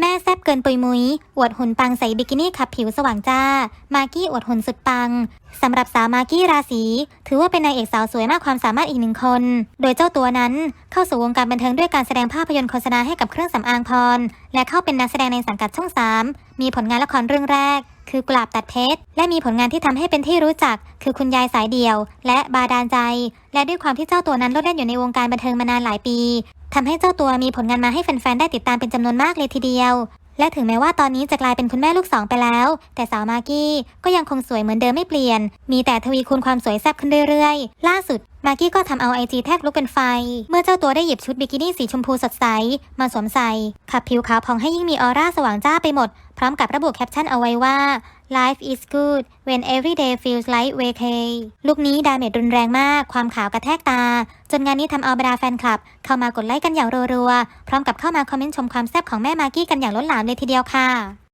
แม่แซบเกินปุยมุยอวดหุ่นปังใส่บิกินี่ขับผิวสว่างจ้า มากกี้อวดหุ่นสุดปัง สำหรับสาวมากกี้ราศีถือว่าเป็นนางเอกสาวสวยมากความสามารถอีกหนึ่งคน โดยเจ้าตัวนั้นเข้าสู่วงการบันเทิงด้วยการแสดงภาพยนตร์โฆษณาให้กับเครื่องสำอางพร และเข้าเป็นนักแสดงในสังกัดช่อง 3 มีผลงานละครเรื่องแรก คือกลาบตัดเพชร และมีผลงานที่ทำให้เป็นที่รู้จัก คือคุณยายสายเดี่ยว และบาดาลใจ และด้วยความที่เจ้าตัวนั้นโลดแล่นอยู่ในวงการบันเทิงมานานหลายปีทำให้เจ้าตัวมีผลงานมาให้แฟนๆ ได้ติดตามเป็นจำนวนมากเลยทีเดียว และถึงแม้ว่าตอนนี้จะกลายเป็นคุณแม่ลูกสองไปแล้ว แต่สาวมากกี้ก็ยังคงสวยเหมือนเดิมไม่เปลี่ยน มีแต่ทวีคูณความสวยแซ่บขึ้นเรื่อยๆ ล่าสุดมากกี้ก็ทำเอาไอจีแทบลุกเป็นไฟ เมื่อเจ้าตัวได้หยิบชุดบิกินี่สีชมพูสดใส มาสวมใส่ ขับผิวขาวผ่องให้ยิ่งมีออร่าสว่างจ้าไปหมด พร้อมกับระบุแคปชั่นเอาไว้ว่า Life is good when every day feels like vacay ลูกนี้ดาเมจรุนแรงมาก ความขาวกระแทกตา จนงานนี้ทำเอาบรรดาแฟนคลับ เข้ามากดไลค์กันอย่างรัวๆ พร้อมกับเข้ามาคอมเมนต์ชมความแซ่บของแม่มากกี้กันอย่างล้นหลามเลยทีเดียวค่ะ